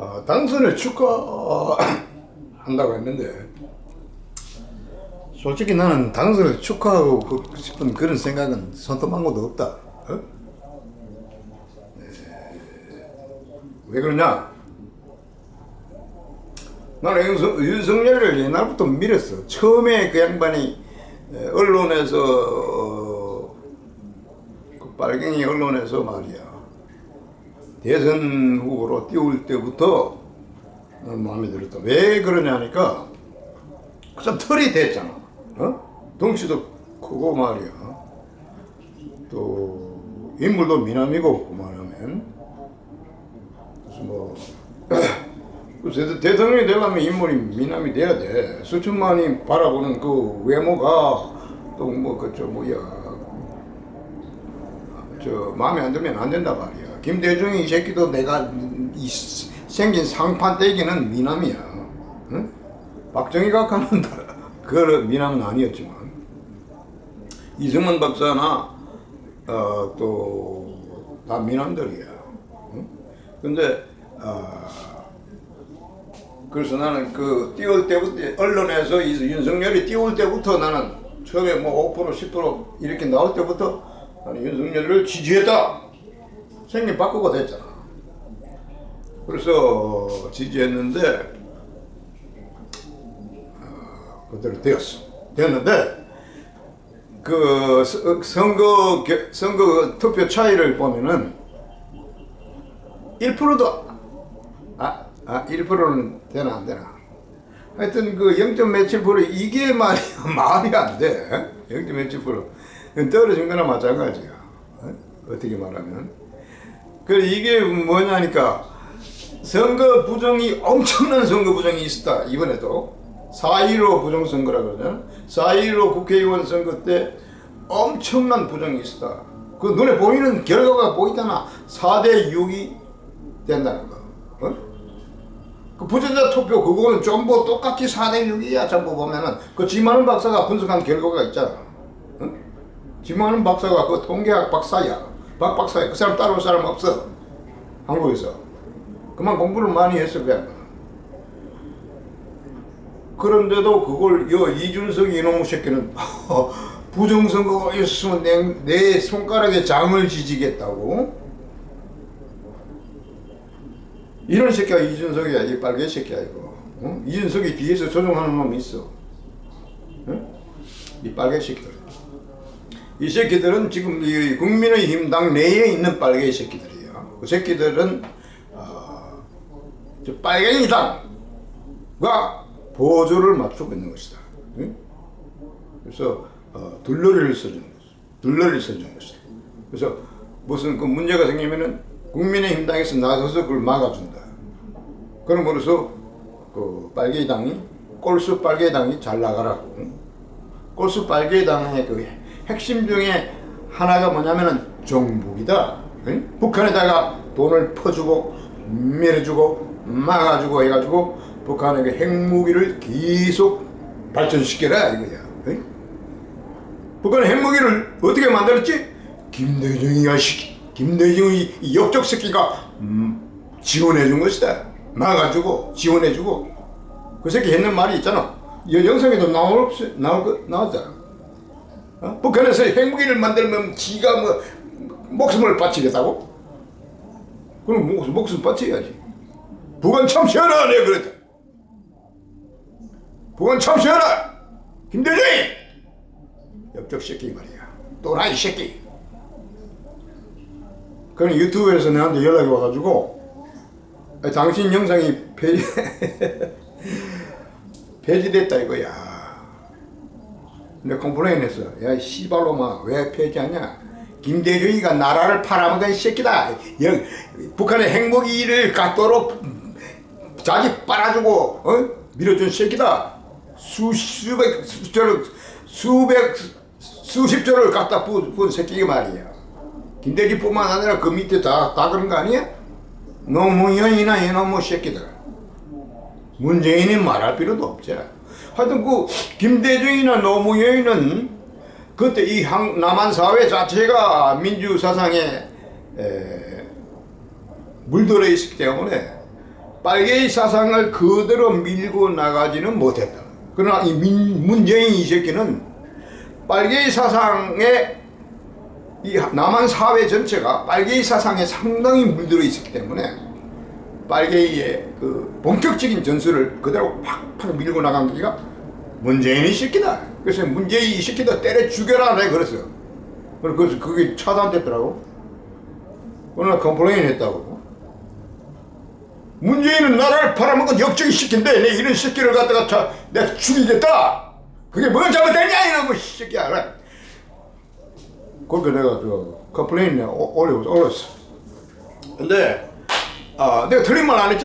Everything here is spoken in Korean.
어, 당선을 축하한다고 했는데 솔직히 나는 당선을 축하하고 그- 싶은 그런 생각은 손톱한 것도 없다. 어? 네. 왜 그러냐? 나는 윤석, 윤석 열을 옛날부터 밀었어. 처음에 그 양반이 에, 언론에서 어, 그 빨갱이 언론에서 말이야. 대선 후보로 띄울 때부터 나는 마음에 들었다. 왜 그러냐니까 그참 털이 됐잖아. 어? 덩치도 크고 말이야. 또 인물도 미남이고 그만하면 그래서 뭐 그래서 대통령이 되려면 인물이 미남이 돼야 돼. 수천만이 바라보는 그 외모가 또 뭐 그저 뭐야 저 마음에 안 들면 안 된다 말이야. 김대중이 이 새끼도 내가 이 생긴 상판 떼기는 미남이야. 응? 박정희가 가는 그 미남은 아니었지만 이승만 박사나 어, 또다 미남들이야. 응? 근데 어, 그래서 나는 그 띄울 때부터 언론에서 이 윤석열이 띄울 때부터 나는 처음에 뭐 5% 10% 이렇게 나올 때부터 나는 윤석열을 지지했다. 생긴 바꾸고 됐잖아. 그래서 지지했는데 어, 그대로 되었어. 됐는데 그 서- 선거 겨- 선거 투표 차이를 보면은 1%도 아, 아 1%는 되나 안 되나? 하여튼 그 0. 며칠 프로 이게 말이 말이 안 돼. 0. 며칠 프로 떨어진 거나 마찬가지야. 어? 어떻게 말하면 그 이게 뭐냐니까 선거 부정이 엄청난 선거 부정이 있었다 이번에도. 4.15 부정선거라 그러잖아. 4.15 국회의원 선거 때 엄청난 부정이 있었다. 그 눈에 보이는 결과가 보이잖아. 4대 6이 된다는 거. 어? 그 부정자 투표 그거는 전부 똑같이 4대 6이야 전부 보면은. 그 지만은 박사가 분석한 결과가 있잖아. 어? 지만은 박사가 그 통계학 박사야 박 박사야 그 사람 따라올 사람 없어. 한국에서. 그만 공부를 많이 했어 그 양반은 그런데도 그걸 여 이준석 이놈의 새끼는 부정선거가 있었으면 내, 내 손가락에 장을 지지겠다고? 이런 새끼가 이준석이야. 이 빨개 새끼야 이거. 어? 이준석이 뒤에서 조종하는 놈이 있어. 어? 이 빨개 새끼들 이 새끼들은 지금 이 국민의힘 당 내에 있는 빨개 새끼들이에요. 그 새끼들은 어, 저 빨갱이 당과 보조를 맞추고 있는 것이다. 응? 그래서 어, 둘러리를 써주는 것이다 둘러리를 써주는 것이다. 그래서 무슨 그 문제가 생기면은 국민의힘 당에서 나서서 그걸 막아준다. 그럼으로써 그 빨개당이 꼴수 빨개당이 잘 나가라고. 응? 꼴수 빨개당의 그 핵심 중에 하나가 뭐냐면은 정북이다. 응? 북한에다가 돈을 퍼주고 밀어주고 막아주고 해가지고 북한에게 핵무기를 계속 발전시켜라 이거야. 응? 북한 핵무기를 어떻게 만들었지? 김대중이가 시 김대중이 이 역적 새끼가 음, 지원해준 것이다. 막아주고 지원해주고 그 새끼 했는 말이 있잖아. 이 영상에도 나올 수- 나올 거 나왔잖아. 어? 북한에서 핵무기를 만들면 지가 뭐 목숨을 바치겠다고? 그럼 목숨 목숨 바쳐야지. 북한 참시하라 내가 그랬다. 북한 참시하라. 김대중이 역적 새끼 말이야. 또라이 새끼. 그럼 유튜브에서 내한테 연락이 와가지고 아, 당신 영상이 폐지 폐지됐다 이거야. 근데 컴플레인 했어. 야, 이 씨발로마, 왜 폐지하냐? 김대중이가 나라를 팔아먹은 새끼다. 영, 북한의 핵무기를 갖도록 자기 빨아주고, 어? 밀어준 새끼다. 수, 수백, 수조를, 수백, 수십 조를 갖다 부, 부은 새끼가 말이야. 김대중뿐만 아니라 그 밑에 다, 다 그런 거 아니야? 노무현이나 이놈의 새끼들. 문재인이 말할 필요도 없지. 하여튼 그 김대중이나 노무현은 그때 이 한, 남한 사회 자체가 민주 사상에 에, 물들어 있기 때문에 빨갱이 사상을 그대로 밀고 나가지는 못했다. 그러나 이 민, 문재인 이 새끼는 빨갱이 사상에 이 남한 사회 전체가 빨갱이 사상에 상당히 물들어 있었기 때문에 빨갱이의 그 본격적인 전술을 그대로 팍팍 밀고 나간 게가 문재인 이 새끼다. 그래서 문재인 이 새끼다 때려 죽여라 내가 그랬어. 그래서 그게 차단됐더라고. 그러나 컴플레인 했다고. 문재인은 나라를 팔아먹은 역적이 시킨데 내 이런 새끼를 갖다가 자, 내가 죽이겠다. 그게 뭐가 잘못됐냐 이놈의 새끼야. 그래. 그렇게 내가 저 컴플레인 올려 올렸어. 근데 아 내가 틀린 말 안 했지.